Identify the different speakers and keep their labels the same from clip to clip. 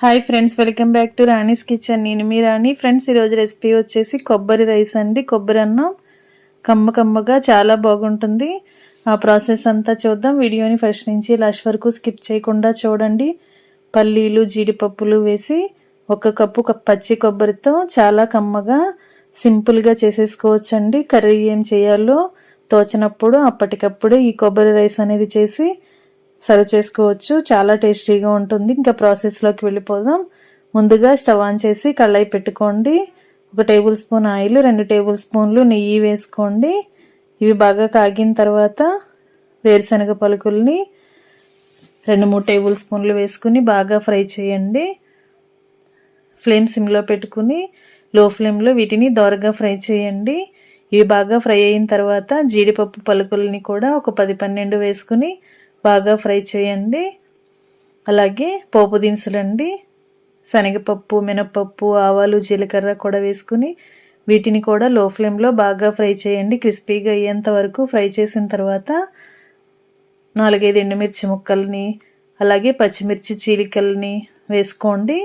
Speaker 1: Hi friends welcome back to Rani's kitchen నేను మీ రాణి. Friends ఈరోజు రెసిపీ వచ్చేసి కొబ్బరి రైస్ అండి. కొబ్బరి అన్నం కమ్మ కమ్మగా చాలా బాగుంటుంది. ఆ ప్రాసెస్ అంతా చూద్దాం. వీడియోని ఫస్ట్ నుంచి లాస్ట్ వరకు స్కిప్ చేయకుండా చూడండి. పల్లీలు జీడిపప్పులు వేసి ఒక కప్పు పచ్చి కొబ్బరితో చాలా కమ్మగా సింపుల్గా చేసేసుకోవచ్చండి. కర్రీ ఏం చేయాలో తోచినప్పుడు అప్పటికప్పుడు ఈ కొబ్బరి రైస్ అనేది చేసి సర్వ్ చేసుకోవచ్చు. చాలా టేస్టీగా ఉంటుంది. ఇంకా ప్రాసెస్లోకి వెళ్ళిపోదాం. ముందుగా స్టవ్ ఆన్ చేసి కళ్ళాయి పెట్టుకోండి. ఒక టేబుల్ స్పూన్ ఆయిల్ రెండు టేబుల్ స్పూన్లు నెయ్యి వేసుకోండి. ఇవి బాగా కాగిన తర్వాత వేరుశనగ పలుకుల్ని రెండు మూడు టేబుల్ స్పూన్లు వేసుకుని బాగా ఫ్రై చేయండి. ఫ్లేమ్ సిమ్లో పెట్టుకుని లో ఫ్లేమ్లో వీటిని దోరగా ఫ్రై చేయండి. ఇవి బాగా ఫ్రై అయిన తర్వాత జీడిపప్పు పలుకుల్ని కూడా ఒక పది పన్నెండు వేసుకుని బాగా ఫ్రై చేయండి. అలాగే పోపు దినుసులండి శనగపప్పు మినపప్పు ఆవాలు జీలకర్ర కూడా వేసుకుని వీటిని కూడా లో ఫ్లేమ్లో బాగా ఫ్రై చేయండి. క్రిస్పీగా అయ్యేంత వరకు ఫ్రై చేసిన తర్వాత నాలుగైదు ఎండుమిర్చి ముక్కల్ని అలాగే పచ్చిమిర్చి చీలికల్ని వేసుకోండి.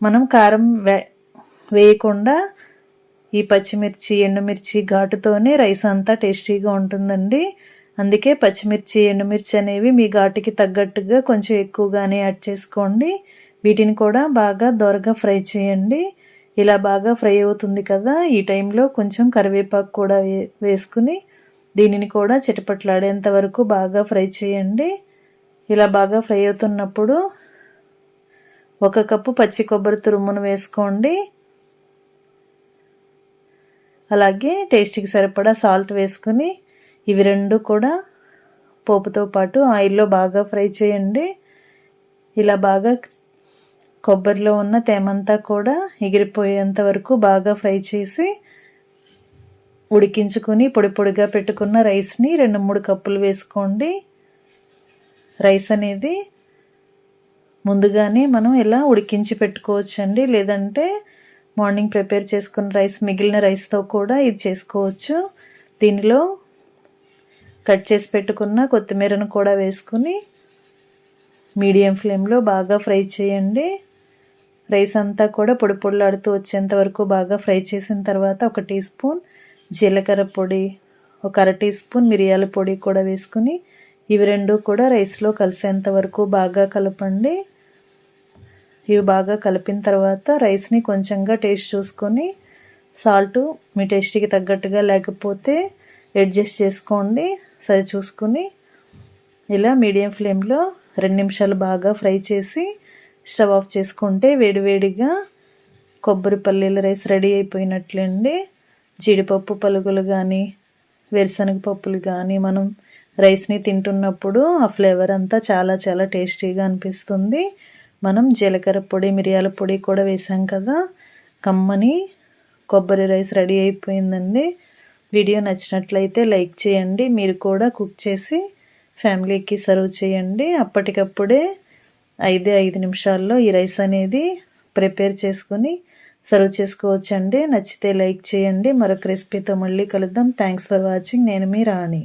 Speaker 1: మనం కారం వే వేయకుండా ఈ పచ్చిమిర్చి ఎండుమిర్చి ఘాటుతోనే రైస్ అంతా టేస్టీగా ఉంటుందండి. అందుకే పచ్చిమిర్చి ఎండుమిర్చి అనేవి మీ ఘాటుకి తగ్గట్టుగా కొంచెం ఎక్కువగానే యాడ్ చేసుకోండి. వీటిని కూడా బాగా దొరగా ఫ్రై చేయండి. ఇలా బాగా ఫ్రై అవుతుంది కదా ఈ టైంలో కొంచెం కరివేపాకు కూడా వేసుకుని దీనిని కూడా చిటపట్లాడేంత వరకు బాగా ఫ్రై చేయండి. ఇలా బాగా ఫ్రై అవుతున్నప్పుడు ఒక కప్పు పచ్చి కొబ్బరి తురుమును వేసుకోండి. అలాగే టేస్ట్కి సరిపడా సాల్ట్ వేసుకుని ఇవి రెండు కూడా పోపుతో పాటు ఆయిల్లో బాగా ఫ్రై చేయండి. ఇలా బాగా కొబ్బరిలో ఉన్న తేమంతా కూడా ఎగిరిపోయేంత వరకు బాగా ఫ్రై చేసి ఉడికించుకొని పొడి పొడిగా పెట్టుకున్న రైస్ని రెండు మూడు కప్పులు వేసుకోండి. రైస్ అనేది ముందుగానే మనం ఇలా ఉడికించి పెట్టుకోవచ్చండి. లేదంటే మార్నింగ్ ప్రిపేర్ చేసుకున్న రైస్ మిగిలిన రైస్తో కూడా ఇది చేసుకోవచ్చు. దీనిలో కట్ చేసి పెట్టుకున్న కొత్తిమీరను కూడా వేసుకుని మీడియం ఫ్లేమ్లో బాగా ఫ్రై చేయండి. రైస్ అంతా కూడా పొడి పొడిలాడుతూ వచ్చేంత వరకు బాగా ఫ్రై చేసిన తర్వాత ఒక టీ స్పూన్ జీలకర్ర పొడి ఒక అర టీ స్పూన్ మిరియాల పొడి కూడా వేసుకుని ఇవి రెండు కూడా రైస్లో కలిసేంత వరకు బాగా కలపండి. ఇవి బాగా కలిపిన తర్వాత రైస్ని కొంచెంగా టేస్ట్ చూసుకొని సాల్ట్ మీ టేస్ట్కి తగ్గట్టుగా లేకపోతే అడ్జస్ట్ చేసుకోండి. సరి చూసుకుని ఇలా మీడియం ఫ్లేమ్లో రెండు నిమిషాలు బాగా ఫ్రై చేసి స్టవ్ ఆఫ్ చేసుకుంటే వేడివేడిగా కొబ్బరి పల్లీల రైస్ రెడీ అయిపోయినట్లండి. జీడిపప్పు పలుగులు కానీ వేరుశనగ పప్పులు కానీ మనం రైస్ని తింటున్నప్పుడు ఆ ఫ్లేవర్ అంతా చాలా చాలా టేస్టీగా అనిపిస్తుంది. మనం జీలకర్ర పొడి మిరియాల పొడి కూడా వేసాం కదా కమ్మని కొబ్బరి రైస్ రెడీ అయిపోయిందండి. వీడియో నచ్చినట్లయితే లైక్ చేయండి. మీరు కూడా కుక్ చేసి ఫ్యామిలీకి సర్వ్ చేయండి. అప్పటికప్పుడే ఐదే ఐదు నిమిషాల్లో ఈ రైస్ అనేది ప్రిపేర్ చేసుకొని సర్వ్ చేసుకోవచ్చండి. నచ్చితే లైక్ చేయండి. మరొక రెసిపీతో మళ్ళీ కలుద్దాం. Thanks for watching. నేను మీ రాణి.